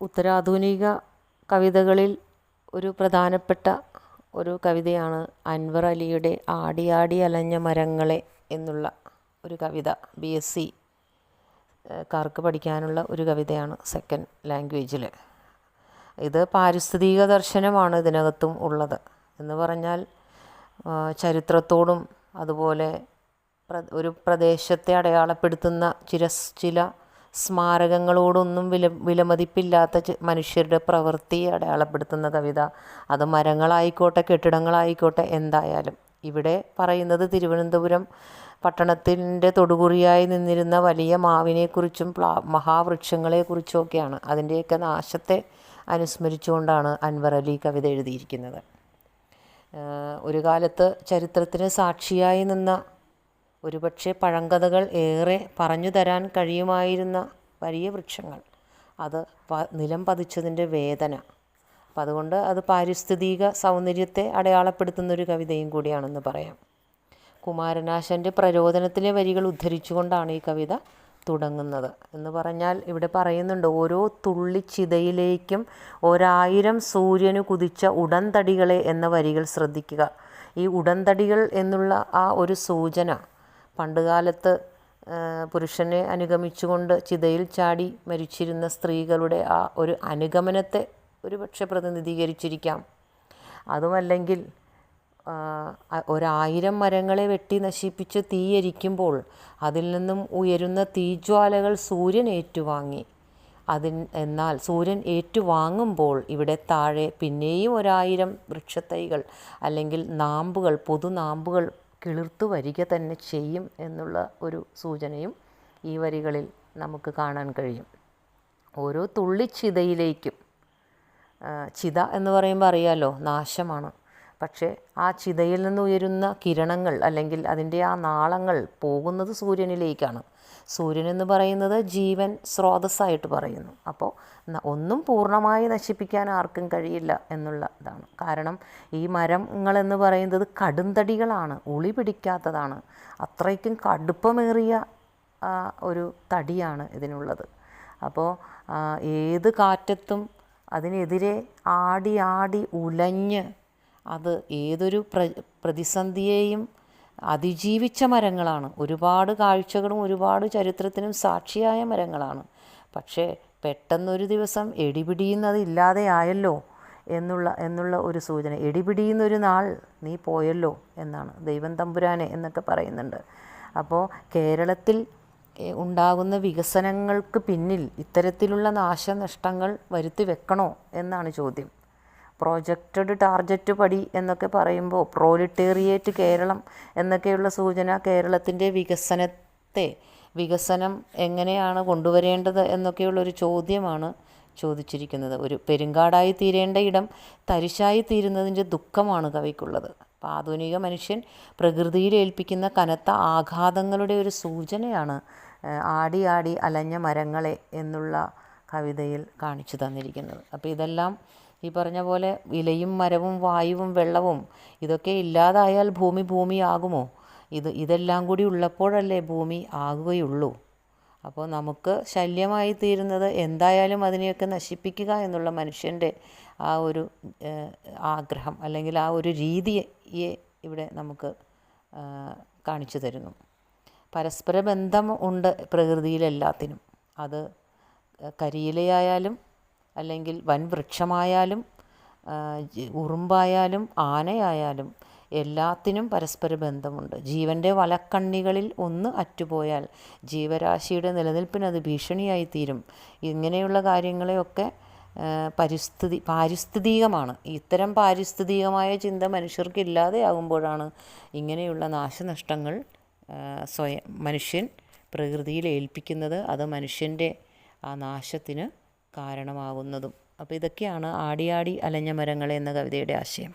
ഉത്തരാധുനിക കവിതകളിൽ ഒരു പ്രധാനപ്പെട്ട ഒരു കവിതയാണ് അൻവർ അലിയുടെ ആടി ആടി അലഞ്ഞ മരങ്ങളെ എന്നുള്ള ഒരു കവിത ബി എസ് സി കാർക്ക് പഠിക്കാനുള്ള ഒരു കവിതയാണ് സെക്കൻഡ് ലാംഗ്വേജിൽ ഇത് പാരിസ്ഥിതിക ദർശനമാണ് ഇതിനകത്തും ഉള്ളത്. എന്ന് പറഞ്ഞാൽ ചരിത്രത്തോടും അതുപോലെ ഒരു പ്രദേശത്തെ അടയാളപ്പെടുത്തുന്ന ചില ചില സ്മാരകങ്ങളോടൊന്നും വില വിലമതിപ്പില്ലാത്ത മനുഷ്യരുടെ പ്രവൃത്തി അടയാളപ്പെടുത്തുന്ന കവിത. അത് മരങ്ങളായിക്കോട്ടെ കെട്ടിടങ്ങളായിക്കോട്ടെ എന്തായാലും. ഇവിടെ പറയുന്നത് തിരുവനന്തപുരം പട്ടണത്തിന്റെ തൊടുകുറിയായി നിന്നിരുന്ന വലിയ മാവിനെക്കുറിച്ചും പ്ലാ മഹാവൃക്ഷങ്ങളെക്കുറിച്ചുമൊക്കെയാണ്. അതിന്റെയൊക്കെ നാശത്തെ അനുസ്മരിച്ചുകൊണ്ടാണ് അൻവർ അലി കവിത എഴുതിയിരിക്കുന്നത്. ഒരു കാലത്ത് ചരിത്രത്തിന് സാക്ഷിയായി നിന്ന ഒരുപക്ഷെ പഴങ്കഥകൾ ഏറെ പറഞ്ഞു തരാൻ കഴിയുമായിരുന്ന വലിയ വൃക്ഷങ്ങൾ. അത് നിലം പതിച്ചതിന്റെ വേദന. അപ്പം അതുകൊണ്ട് അത് പാരിസ്ഥിതിക സൗന്ദര്യത്തെ അടയാളപ്പെടുത്തുന്ന ഒരു കവിതയും കൂടിയാണെന്ന് പറയാം. കുമാരനാശന്റെ പ്രരോദനത്തിലെ വരികൾ ഉദ്ധരിച്ചുകൊണ്ടാണ് ഈ കവിത തുടങ്ങുന്നത്. എന്ന് പറഞ്ഞാൽ ഇവിടെ പറയുന്നുണ്ട് ഓരോ തുള്ളി തുള്ളിച്ചിതയിലേക്കും ഒരായിരം സൂര്യന് കുതിച്ച ഉടന്തടികളെ എന്ന വരികൾ ശ്രദ്ധിക്കുക. ഈ ഉടന്തടികൾ എന്നുള്ള ആ ഒരു സൂചന പണ്ടുകാലത്ത് പുരുഷനെ അനുഗമിച്ചുകൊണ്ട് ചിതയിൽ ചാടി മരിച്ചിരുന്ന സ്ത്രീകളുടെ ആ ഒരു അനുഗമനത്തെ ഒരുപക്ഷെ പ്രതിനിധീകരിച്ചിരിക്കാം. അതുമല്ലെങ്കിൽ ഒരായിരം മരങ്ങളെ വെട്ടി നശിപ്പിച്ച് തീയരിക്കുമ്പോൾ അതിൽ നിന്നും ഉയരുന്ന തീജ്വാലകൾ സൂര്യൻ ഏറ്റുവാങ്ങി. അതിൻ എന്നാൽ സൂര്യൻ ഏറ്റുവാങ്ങുമ്പോൾ ഇവിടെ താഴെ പിന്നെയും ഒരായിരം വൃക്ഷത്തൈകൾ അല്ലെങ്കിൽ നാമ്പുകൾ പൊതുനാമ്പുകൾ കിളിർത്തു വരിക തന്നെ ചെയ്യും എന്നുള്ള ഒരു സൂചനയും ഈ വരികളിൽ നമുക്ക് കാണാൻ കഴിയും. ഓരോ തുള്ളി ചിതയിലേക്കും ചിത എന്ന് പറയുമ്പോൾ അറിയാലോ നാശമാണ്. പക്ഷേ ആ ചിതയിൽ നിന്ന് ഉയരുന്ന കിരണങ്ങൾ അല്ലെങ്കിൽ അതിന്റെ ആ നാളങ്ങൾ പോകുന്നത് സൂര്യനിലേക്കാണ്. സൂര്യൻ എന്ന് പറയുന്നത് ജീവൻ സ്രോതസ്സായിട്ട് പറയുന്നു. അപ്പോൾ ഒന്നും പൂർണമായി നശിപ്പിക്കാൻ ആർക്കും കഴിയില്ല എന്നുള്ള ഇതാണ്. കാരണം ഈ മരങ്ങൾ എന്ന് പറയുന്നത് കടുംതടികളാണ് ഉളി പിടിക്കാത്തതാണ്. അത്രയ്ക്കും കടുപ്പമേറിയ ഒരു തടിയാണ് ഇതിനുള്ളത്. അപ്പോൾ ഏത് കാറ്റത്തും അതിനെതിരെ ആടി ആടി ഉലഞ്ഞ് അത് ഏതൊരു പ്ര പ്രതിസന്ധിയെയും അതിജീവിച്ച മരങ്ങളാണ്. ഒരുപാട് കാഴ്ചകളും ഒരുപാട് ചരിത്രത്തിനും സാക്ഷിയായ മരങ്ങളാണ്. പക്ഷേ പെട്ടെന്നൊരു ദിവസം എടിപിടിയുന്നത് ഇല്ലാതെയായല്ലോ എന്നുള്ള എന്നുള്ള ഒരു സൂചന. എടിപിടിയുന്നൊരു നാൾ നീ പോയല്ലോ എന്നാണ് ദൈവം തമ്പുരാനെ എന്നൊക്കെ പറയുന്നുണ്ട്. അപ്പോൾ കേരളത്തിൽ ഉണ്ടാകുന്ന വികസനങ്ങൾക്ക് പിന്നിൽ ഇത്തരത്തിലുള്ള നാശനഷ്ടങ്ങൾ വരുത്തി വെക്കണോ എന്നാണ് ചോദ്യം. പ്രോജക്റ്റഡ് ടാർജറ്റ് പടി എന്നൊക്കെ പറയുമ്പോൾ പ്രോലിറ്റേറിയേറ്റ് കേരളം എന്നൊക്കെയുള്ള സൂചന കേരളത്തിന്റെ വികസനത്തെ വികസനം എങ്ങനെയാണ് കൊണ്ടുവരേണ്ടത് എന്നൊക്കെയുള്ളൊരു ചോദ്യമാണ് ചോദിച്ചിരിക്കുന്നത്. ഒരു പെരുങ്കാടായി തീരേണ്ട ഇടം തരിശായി തീരുന്നതിന്റെ ദുഃഖമാണ് കവിക്കുള്ളത്. അപ്പോൾ ആധുനിക മനുഷ്യൻ പ്രകൃതിയിൽ ഏൽപ്പിക്കുന്ന കനത്ത ആഘാതങ്ങളുടെ ഒരു സൂചനയാണ് ആടി ആടി അലഞ്ഞ മരങ്ങളെ എന്നുള്ള കവിതയിൽ കാണിച്ചു തന്നിരിക്കുന്നത്. അപ്പോൾ ഇതെല്ലാം ഈ പറഞ്ഞ പോലെ ഇലയും മരവും വായുവും വെള്ളവും ഇതൊക്കെ ഇല്ലാതായാൽ ഭൂമി ഭൂമിയാകുമോ? ഇത് ഇതെല്ലാം കൂടി ഉള്ളപ്പോഴല്ലേ ഭൂമി ആകുകയുള്ളൂ. അപ്പോൾ നമുക്ക് ശല്യമായി തീരുന്നത് എന്തായാലും അതിനെയൊക്കെ നശിപ്പിക്കുക എന്നുള്ള മനുഷ്യന്റെ ആ ഒരു ആഗ്രഹം അല്ലെങ്കിൽ ആ ഒരു രീതിയെ ഇവിടെ നമുക്ക് കാണിച്ചു തരുന്നു. പരസ്പര ബന്ധം ഉണ്ട് പ്രകൃതിയിലെല്ലാത്തിനും. അത് കരിയിലയായാലും അല്ലെങ്കിൽ വൻ വൃക്ഷമായാലും ഉറുമ്പായാലും ആനയായാലും എല്ലാത്തിനും പരസ്പര ബന്ധമുണ്ട്. ജീവന്റെ വലക്കണ്ണികളിൽ ഒന്ന് അറ്റുപോയാൽ ജീവരാശിയുടെ നിലനിൽപ്പിന് അത് ഭീഷണിയായി തീരും. ഇങ്ങനെയുള്ള കാര്യങ്ങളെയൊക്കെ പരിസ്ഥിതി പാരിസ്ഥിതികമാണ്. ഇത്തരം പാരിസ്ഥിതികമായ ചിന്ത മനുഷ്യർക്ക് ഇല്ലാതെയാകുമ്പോഴാണ് ഇങ്ങനെയുള്ള നാശനഷ്ടങ്ങൾ സ്വയം മനുഷ്യൻ പ്രകൃതിയിൽ ഏൽപ്പിക്കുന്നത്. അത് മനുഷ്യന്റെ ആ നാശത്തിന് കാരണമാകുന്നതും അപ്പോൾ ഇതൊക്കെയാണ് ആടിയാടി അലഞ്ഞ മരങ്ങൾ എന്ന കവിതയുടെ ആശയം.